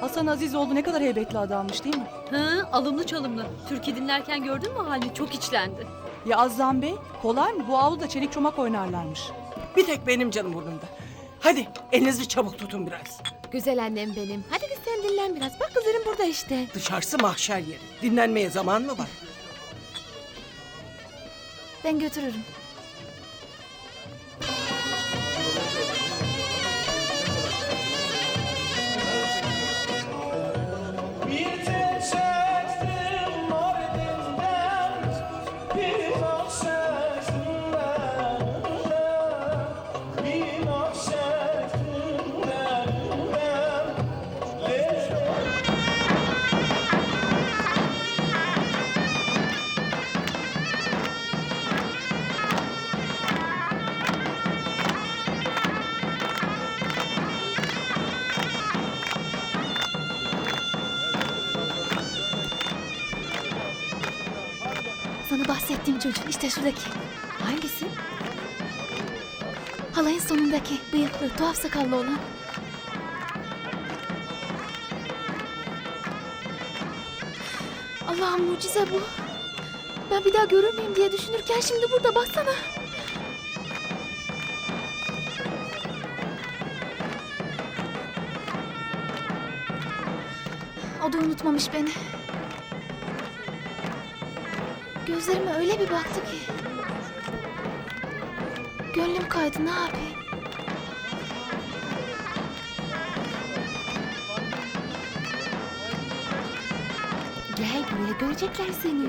Hasan Azizoğlu ne kadar heybetli adammış değil mi? Hı, alımlı çalımlı. Türkü dinlerken gördün mü halini? Çok içlendi. Ya Azzam Bey, kolay mı? Bu avluda çelik çomak oynarlarmış. Bir tek benim canım burnumda. Hadi elinizi çabuk tutun biraz. Güzel annem benim. Hadi kız sen dinlen biraz. Bak kızlarım burada işte. Dışarısı mahşer yeri. Dinlenmeye zaman mı var? Ben götürürüm. Bir Sana bahsettiğim çocuk işte şuradaki. Hangisi? Halayın sonundaki bıyıklı tuhaf sakallı olan. Allah'ım mucize bu. Ben bir daha görür müyüm diye düşünürken şimdi burada baksana. O da unutmamış beni. Gözlerime öyle bir baktı ki. Gönlüm kaydı ne yapayım? Gel buraya görecekler seni.